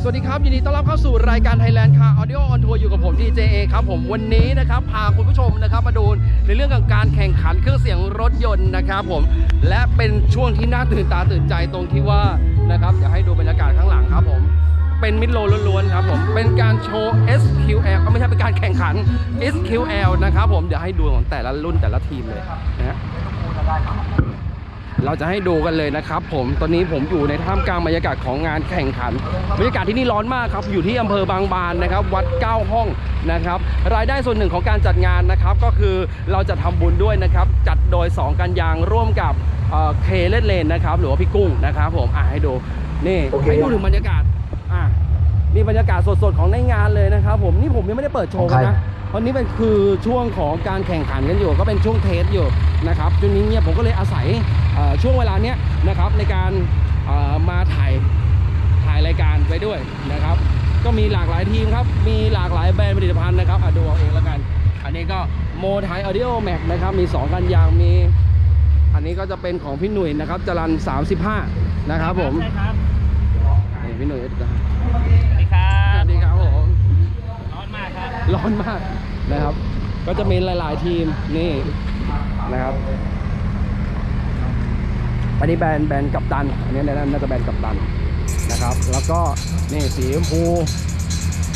สวัสดีครับ ยินดีต้อนรับเข้าสู่รายการ Thailand Car Audio on Tour อยู่กับผม DJA ครับผมวันนี้นะครับพาคุณผู้ชมนะครับมาดูในเรื่องของการแข่งขันเครื่องเสียงรถยนต์นะครับผมและเป็นช่วงที่น่าตื่นตาตื่นใจตรงที่ว่านะครับอยากให้ดูบรรยากาศข้างหลังครับผม เป็นมิดโลล้วนๆครับผมเป็นการโชว์ SQL ไม่ใช่เป็นการแข่งขัน SQL นะครับผมเดี๋ยวให้ดูของแต่ละรุ่นแต่ละทีมเลยนะฮะ เราจะให้ดูกันเลยนะครับ ผมตอนนี้ผมอยู่ในท่ามกลางบรรยากาศของงานแข่งขันบรรยากาศที่นี่ร้อนมากครับอยู่ที่อำเภอบางบานนะครับ วัด 9 ห้องนะครับ รายได้ส่วนหนึ่งของการจัดงานนะครับ ก็คือเราจะทำบุญด้วยนะครับ จัดโดย 2 กันยางร่วมกับเคเลนเลนนะครับ หรือว่าพี่กุ้งนะครับ ผมอะให้ดูนี่โอเคให้ดูถึงบรรยากาศอะ นี่บรรยากาศสดๆของในงานเลยนะครับผมนี่ผมยังไม่ได้เปิดโชว์กันนะเพราะนี้เป็นคือช่วงของการแข่งขันกันอยู่ ก็เป็นช่วงเทสอยู่นะครับช่วงนี้เนี่ยผมก็เลยอาศัยเอ่อช่วงเวลาเนี้ยนะครับในการเอ่อมาถ่ายถ่ายรายการไว้ด้วยนะครับ ก็มีหลากหลายทีมครับ มีหลากหลายแบรนด์ผลิตภัณฑ์นะครับอะดูเอาเองแล้วกัน อันนี้ก็โมไทยออดิโอแม็กนะครับมี 2 กันยางมี อันนี้ก็จะเป็นของพี่หนุ่ยนะครับจรัน35 นะครับผมใช่ครับนี่พี่หนุ่ย อนมากนะครับ ก็จะมีหลาย ๆ ทีมนี่นะครับอันนี้แบรนด์แบรนด์กัปตันอันนี้น่าจะแบรนด์กัปตันนะครับ แล้วก็นี่สีชมพู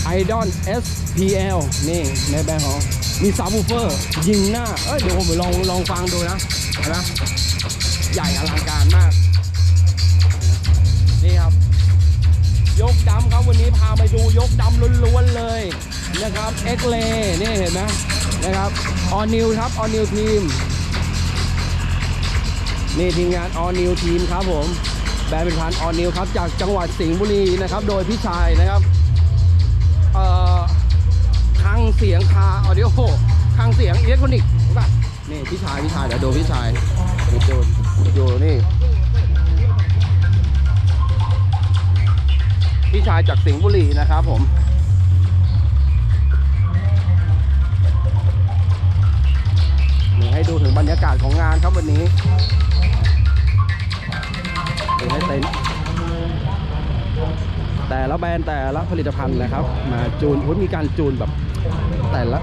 ไอดอน SPL นี่ในแบรนด์ของมีซับวูเฟอร์ยิงหน้า เอ้ยเดี๋ยวผมไปลองลองฟังดูนะนไหมใหญ่อลังการมาก นี่ครับ ยกดำครับวันนี้พาไปดูยกดำล้วนๆเลย นะครับเอ็กเลนี่เห็นไหมนะครับออนิวครับออนิวทีมนี่ทีมงานออนิวทีมครับผมแบรนด์เป็นพันออนิวครับจากจังหวัดสิงห์บุรีนะครับ โดยพี่ชายนะครับเอ่อคลังเสียงคาออดิโอคลังเสียงอิเล็กทรอนิกส์ป่ะนี่พี่ชายพี่ชายเดี๋ยวดูพี่ชายนี่ดูดูนี่พี่ชายจากสิงห์บุรีนะครับผม ละแบรนด์แต่ละผลิตภัณฑ์นะครับ มาจูนมีการจูนแบบแต่ละ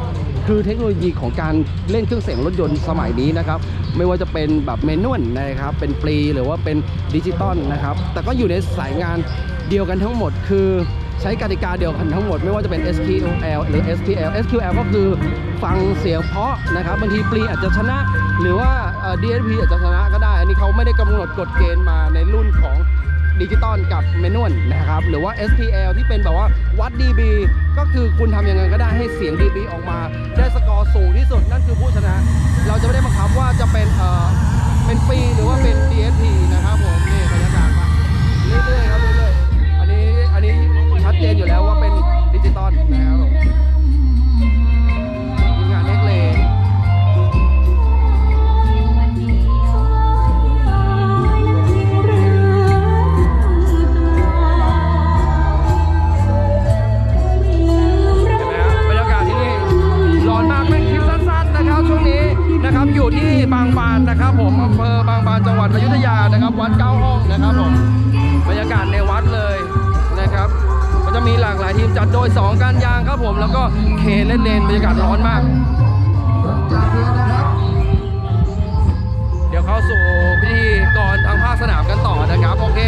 คือเทคโนโลยีของการเล่นเครื่องเสียงรถยนต์สมัยนี้นะครับ ไม่ว่าจะเป็นแบบเมนวลนะครับ เป็นฟรีหรือว่าเป็นดิจิตอลนะครับ แต่ก็อยู่ในสายงานเดียวกันทั้งหมด คือใช้กติกาเดียวกันทั้งหมด ไม่ว่าจะเป็น SQL หรือ SPL SQL ก็คือฟังเสียงเพาะนะครับบางทีฟรีอาจจะชนะ หรือว่า DSP อาจจะชนะก็ได้ อันนี้เขาไม่ได้กำหนดกฎเกณฑ์มาในรุ่นของ ดิจิตอลกับเมนวลนะครับ หรือว่า SPL ที่เป็นแบบว่าวัด dB ก็คือคุณทำยังไงก็ได้ให้เสียง dB ออกมา ได้สกอร์สูงที่สุดนั่นคือผู้ชนะ เราจะไม่ได้บังคับว่าจะเป็นเอ่อเป็นฟรีหรือว่าเป็น DSP นะครับผม บางบานนะครับ ผมอำเภอบางบานจังหวัดอยุธยานะครับ วัดเก้าห้องนะครับผมบรรยากาศในวัดเลยนะครับมันจะมีหลากหลายทีมจัดโดย 2การยางครับผม แล้วก็เคเล่นเลนบรรยากาศร้อนมาก เดี๋ยวเข้าสู่พิธีกรทางภาคสนามกันต่อนะครับ โอเค